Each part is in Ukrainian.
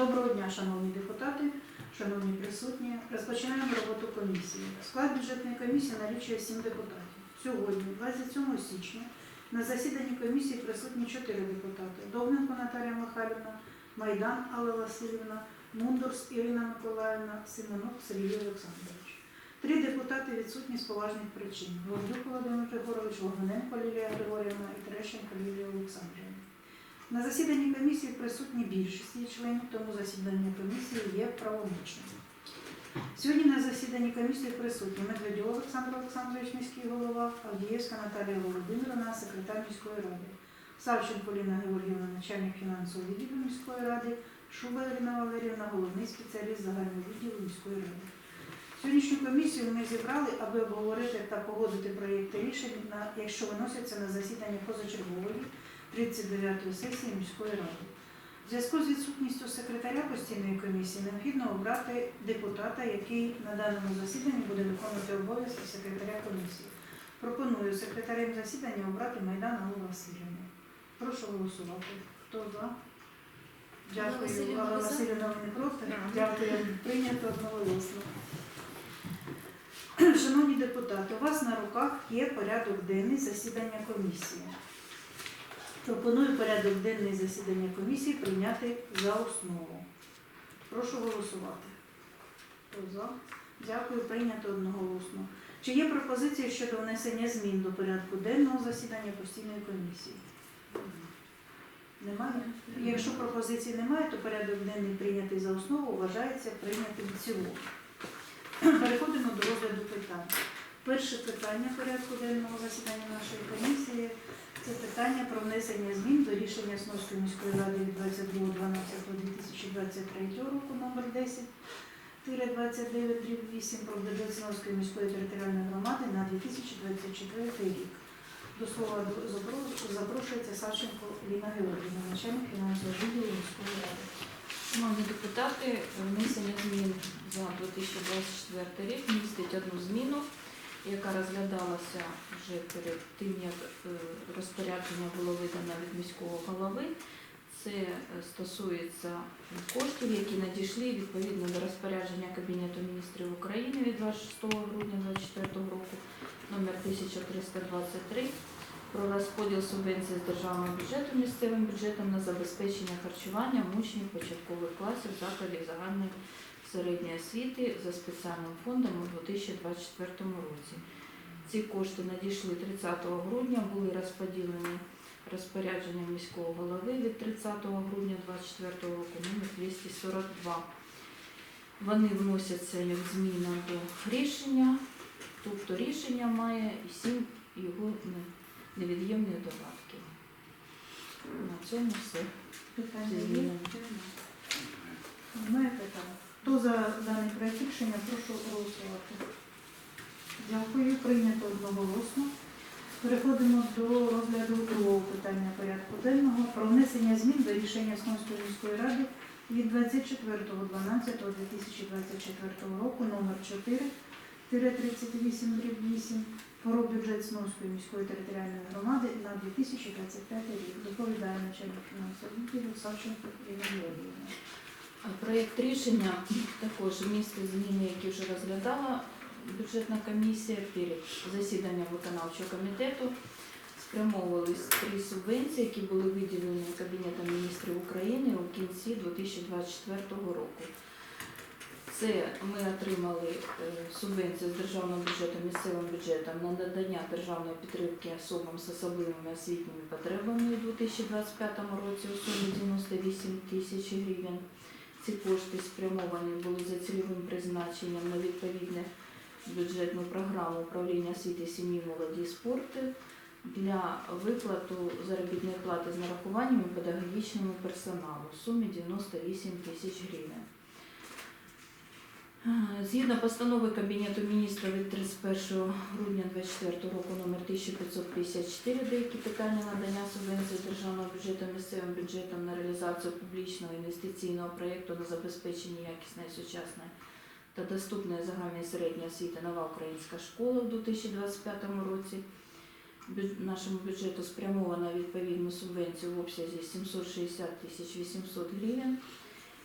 Доброго дня, шановні депутати, шановні присутні. Розпочинаємо роботу комісії. Склад бюджетної комісії налічує 7 депутатів. Сьогодні, 27 січня, на засіданні комісії присутні 4 депутати. Довненко Наталія Михайлівна, Майдан Алла Васильівна, Мундурс Ірина Миколаївна, Семенук Сергій Олександрович. Три депутати відсутні з поважних причин. Гордюк Володимир Григорович, Вогненко Лілія Григорівна і Терещенко Лілія Олександрівна. На засіданні комісії присутні більшість її членів, тому засідання комісії є правомочним. Сьогодні на засіданні комісії присутні Медведєв Олександр Олександрович, міський голова, Авдієвська Наталія Володимировна, секретар міської ради, Савченко Ліна Георгіївна, начальник фінансового відділу міської ради, Шуба Ірина Валерівна, головний спеціаліст загального відділу міської ради. Сьогоднішню комісію ми зібрали, аби обговорити та погодити проєкти рішень, якщо виносяться на засідання позачергової 39-ї сесії міської ради. В зв'язку з відсутністю секретаря постійної комісії необхідно обрати депутата, який на даному засіданні буде виконувати обов'язки секретаря комісії. Пропоную секретарем засідання обрати Майдан Аллу Васильівну. Прошу голосувати. Хто за? Дякую. Алла? Васильівна, ви не проти? Дякую. Прийнято одноголосно. Шановні депутати, у вас на руках є порядок денний засідання комісії. Пропоную порядок денний засідання комісії прийняти за основу. Прошу голосувати. Хто за? Дякую, прийнято одноголосно. Чи є пропозиції щодо внесення змін до порядку денного засідання постійної комісії? Немає? Якщо пропозицій немає, то порядок денний прийнятий за основу вважається прийнятим в цілому. Переходимо до розгляду питань. Перше питання порядку денного засідання нашої комісії це питання про внесення змін до рішення Сновської міської ради від 22.12.2023 року номер 10 29 8 про бюджет Сновської міської територіальної громади на 2024 рік. До слова запрошується Савченко Ліна Георгіївна, начальник фінансового відділу міської ради. Шановні депутати, внесення змін за 2024 рік містить одну зміну, яка розглядалася вже перед тим, як е, розпорядження було видано від міського голови. Це е, стосується коштів, які надійшли відповідно до розпорядження Кабінету міністрів України від 26 грудня 2024 року номер 1323 про розподіл субвенцій з державного бюджету місцевим бюджетом на забезпечення харчування учнів початкових класів закладів загальної середньої освіти за спеціальним фондом у 2024 році. Ці кошти надійшли 30 грудня, були розподілені розпорядженням міського голови від 30 грудня 2024 року номер 242. Вони вносяться як зміна до рішення, тобто рішення має і сім його не- невід'ємних додатків. На цьому все. Питання є? Немає питань. Хто за даний проект рішення, прошу голосувати. Дякую, прийнято одноголосно. Переходимо до розгляду другого питання порядку денного про внесення змін до рішення Смольської міської ради від 24.12.2024 року номер 4 38 8 про бюджет Смольської міської територіальної громади на 2025 рік. Доповідає начальник фінансового відділу Савченко Ірина Георгіївна. Проєкт рішення також містить зміни, які вже розглядала бюджетна комісія перед засіданням виконавчого комітету. Спрямовувались три субвенції, які були виділені Кабінетом міністрів України у кінці 2024 року. Це ми отримали е, субвенцію з державного бюджету місцевим бюджетом на надання державної підтримки особам з особливими освітніми потребами у 2025 році у сумі 98 тисяч гривень. Ці кошти спрямовані були за цільовим призначенням на відповідне бюджетну програму управління освіти, сім'ї, молоді спорту для виплату заробітної плати з нарахуваннями педагогічному персоналу в сумі 98 тисяч гривень. Згідно постанови Кабінету міністрів від 31 грудня 2024 року номер 1554 деякі питання надання субвенції державного бюджету місцевим бюджетом на реалізацію публічного інвестиційного проєкту на забезпечення якісної сучасної та доступної загальної середньої освіти нова українська школа в 2025 році. Нашому бюджету спрямовано відповідну субвенцію в обсязі 760 тисяч 800 гривень.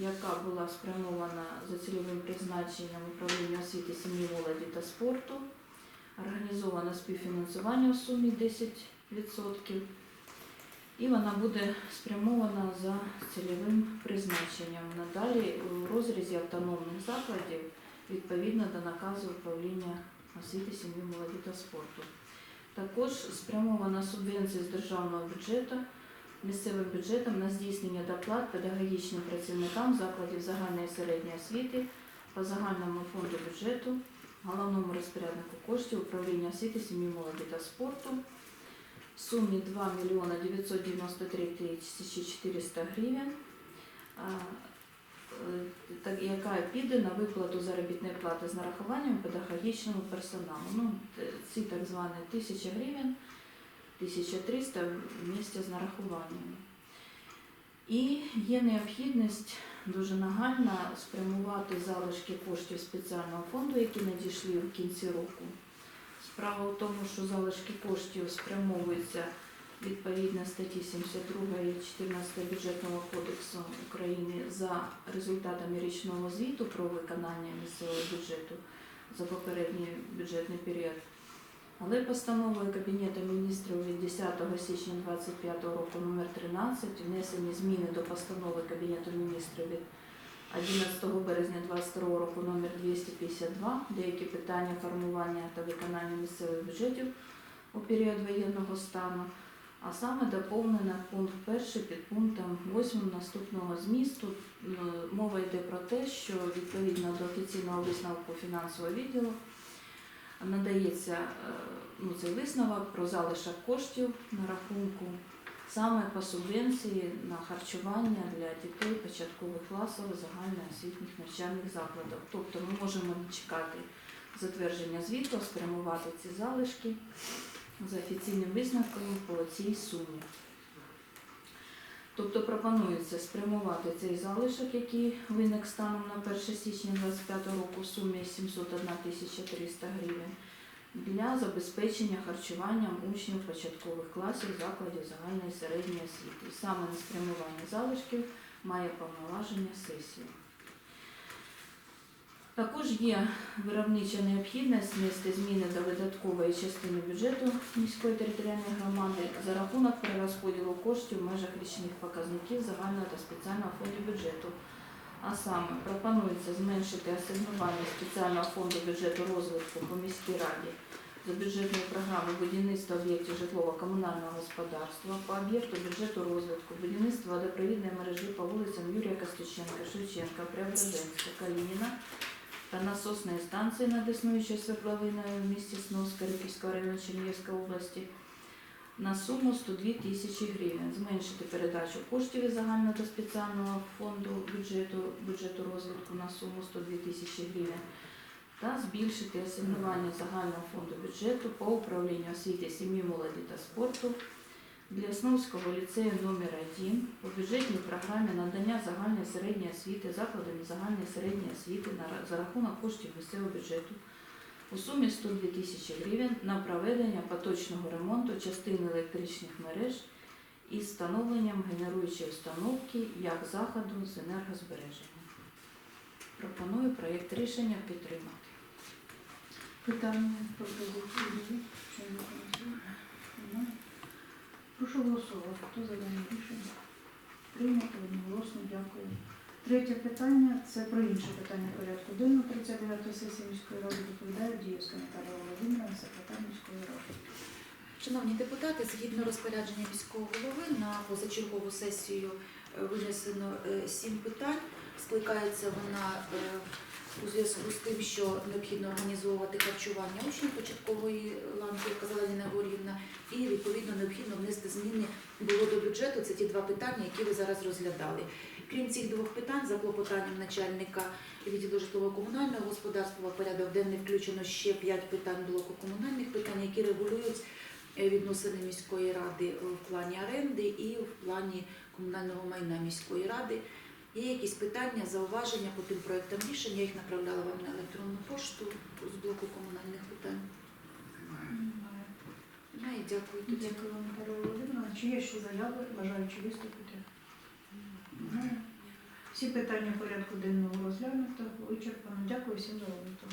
Яка була спрямована за цільовим призначенням управління освіти, сім'ї, молоді та спорту. Організовано співфінансування в сумі 10%. І вона буде спрямована за цільовим призначенням. Надалі у розрізі автономних закладів відповідно до наказу управління освіти, сім'ї, молоді та спорту. Також спрямована субвенція з державного бюджету місцевим бюджетом на здійснення доплат педагогічним працівникам закладів загальної середньої освіти по загальному фонду бюджету, головному розпоряднику коштів управління освіти, сім'ї, молоді та спорту в сумі 2 мільйона 993 тисячі 400 гривень, е, яка піде на виплату заробітної плати з нарахуванням педагогічному персоналу. Ну, ці так звані 1000 гривень 1300 місця з нарахуваннями. І є необхідність дуже нагальна спрямувати залишки коштів спеціального фонду, які надійшли в кінці року. Справа в тому, що залишки коштів спрямовуються відповідно статті 72 і 14 бюджетного кодексу України за результатами річного звіту про виконання місцевого бюджету за попередній бюджетний період. Але постановою Кабінету міністрів від 10 січня 2025 року номер 13 внесені зміни до постанови Кабінету міністрів від 11 березня 2022 року номер 252 деякі питання формування та виконання місцевих бюджетів у період воєнного стану, а саме доповнено пункт 1 під пунктом 8 наступного змісту. Мова йде про те, що відповідно до офіційного висновку фінансового відділу надається е, ну, цей висновок про залишок коштів на рахунку саме по субвенції на харчування для дітей початкових класів загальноосвітніх навчальних закладів. Тобто ми можемо чекати затвердження звіту, спрямувати ці залишки за офіційним висновком по цій сумі. Тобто пропонується спрямувати цей залишок, який виник станом на 1 січня 2025 року в сумі 701 тисяча 300 гривень для забезпечення харчуванням учнів початкових класів закладів загальної середньої освіти. Саме на спрямування залишків має повноваження сесії. Також є виробнича необхідність внести зміни до видаткової частини бюджету міської територіальної громади за рахунок перерозподілу коштів в межах річних показників загального та спеціального фонду бюджету. А саме пропонується зменшити асигнування спеціального фонду бюджету розвитку по міській раді за бюджетною програмою будівництва об'єктів житлово-комунального господарства по об'єкту бюджету розвитку, будівництва водопровідної мережі по вулицям Юрія Костюченка, Шевченка, Преображенська, Калініна та насосної станції над існуючою свердловиною в місті Сновська Риківського району Чернігівської області на суму 102 тисячі гривень, зменшити передачу коштів із загального та спеціального фонду бюджету, бюджету розвитку на суму 102 тисячі гривень та збільшити асигнування загального фонду бюджету по управлінню освіти, сім'ї, молоді та спорту для Сновського ліцею номер 1 по бюджетній програмі надання загальної середньої освіти закладами загальної середньої освіти на за рахунок коштів місцевого бюджету у сумі 102 тисячі гривень на проведення поточного ремонту частини електричних мереж із встановленням генеруючої установки як заходу з енергозбереження. Пропоную проєкт рішення підтримати. Питання пропозиції. Прошу голосувати. Хто за дане рішення? Прийнято одноголосно. Дякую. Третє питання це про інше питання порядку денного 39 сесії міської ради доповідає Діївська Наталія Володимирівна, секретар міської ради. Шановні депутати, згідно розпорядження міського голови на позачергову сесію е, винесено е, сім питань. Скликається вона е, у зв'язку з тим, що необхідно організовувати харчування учнів початкової ланки, як казала Ніна Горівна, і відповідно необхідно внести зміни було до бюджету. Це ті два питання, які ви зараз розглядали. Крім цих двох питань, за клопотанням начальника відділу житлово-комунального господарства в порядок денний включено ще п'ять питань блоку комунальних питань, які регулюють е, відносини міської ради в плані оренди і в плані комунального майна міської ради. Є якісь питання, зауваження по тим проектам рішення, я їх направляла вам на електронну пошту з блоку комунальних питань. Немає. Немає, дякую. Тоді. Дякую вам, Наталя Володимирівна. Чи є ще заяви, бажаючи виступити? Немає. Всі питання порядку денного розглянуто, вичерпано. Дякую всім за роботу.